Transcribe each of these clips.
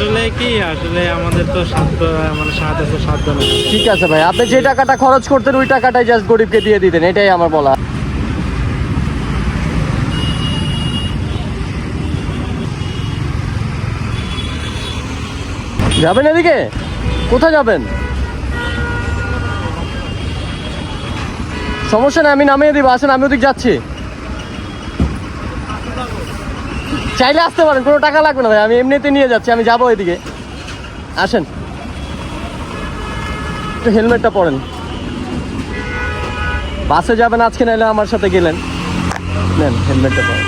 আসলে কি, আসলে আমাদের তো সাধ্য মানে সাধ্য ঠিক আছে ভাই, আপনি যে টাকাটা খরচ করতেন, ওই টাকাটাই জাস্ট গরিবকে দিয়ে দিতেন, এটাই আমার বলা। যাবেন এদিকে? কোথায় যাবেন? সমস্যা নেই, আমি নামিয়ে দিব, আসেন, আমি ওদিক যাচ্ছি। চাইলে আসতে পারেন, কোনো টাকা লাগবে না ভাই, আমি এমনিতে নিয়ে যাচ্ছি, আমি যাব এদিকে আসেন। একটু হেলমেটটা পরেন। বাসে যাবেন আজকে নাইলে আমার সাথে গেলেন। নেন, হেলমেটটা পরেন।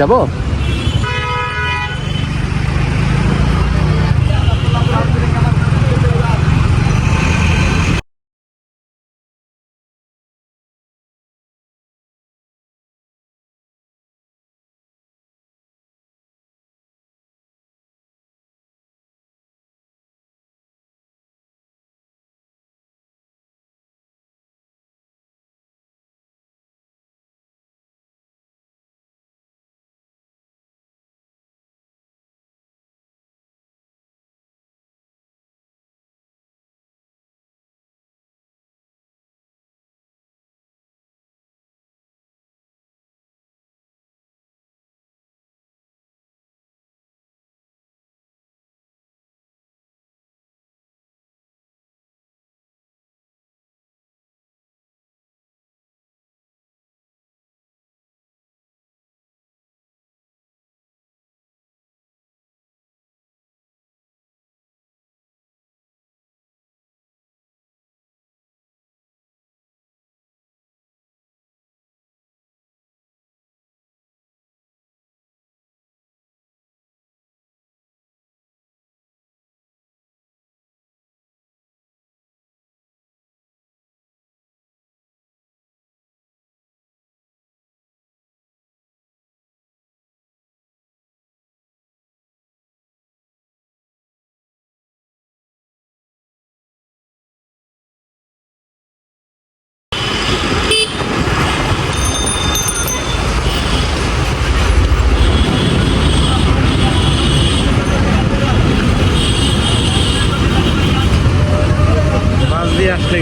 যাব?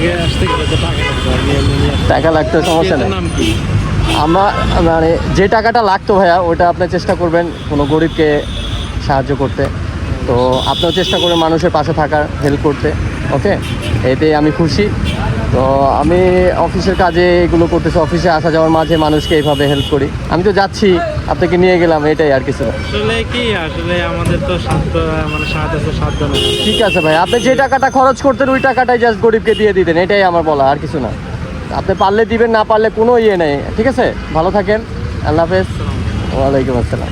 বাস আসতে গেলে তো টাকা লাগবে লাগতো সমস্যা নেই। নাম কি? আমার মানে যে টাকাটা লাগতো ভাইয়া ওটা আপনি চেষ্টা করবেন কোনো গরিবকে সাহায্য করতে। তো আপনার চেষ্টা করবেন মানুষের পাশে থাকার হেল্প করতে। ওকে এতে আমি খুশি। তো আমি অফিসের কাজে এগুলো করতেছি অফিসে আসা যাওয়ার মাঝে মানুষকে এইভাবে হেল্প করি। আমি তো যাচ্ছি আপনাকে নিয়ে গেলাম এটাই আর কিছু না। আসলে কি আসলে আমাদের তো সাধ্য মানে সাহায্য তো সাধ্য নেই ঠিক আছে ভাই আপনি যে টাকাটা খরচ করতেন ওই টাকাটাই জাস্ট গরিবকে দিয়ে দিতেন এটাই আমার বলা আর কিছু না। আপনি পারলে দিবেন না পারলে কোনো ইয়ে নেই। ঠিক আছে? ভালো থাকেন আল্লাহ হাফেজ। ওয়ালাইকুম আসসালাম।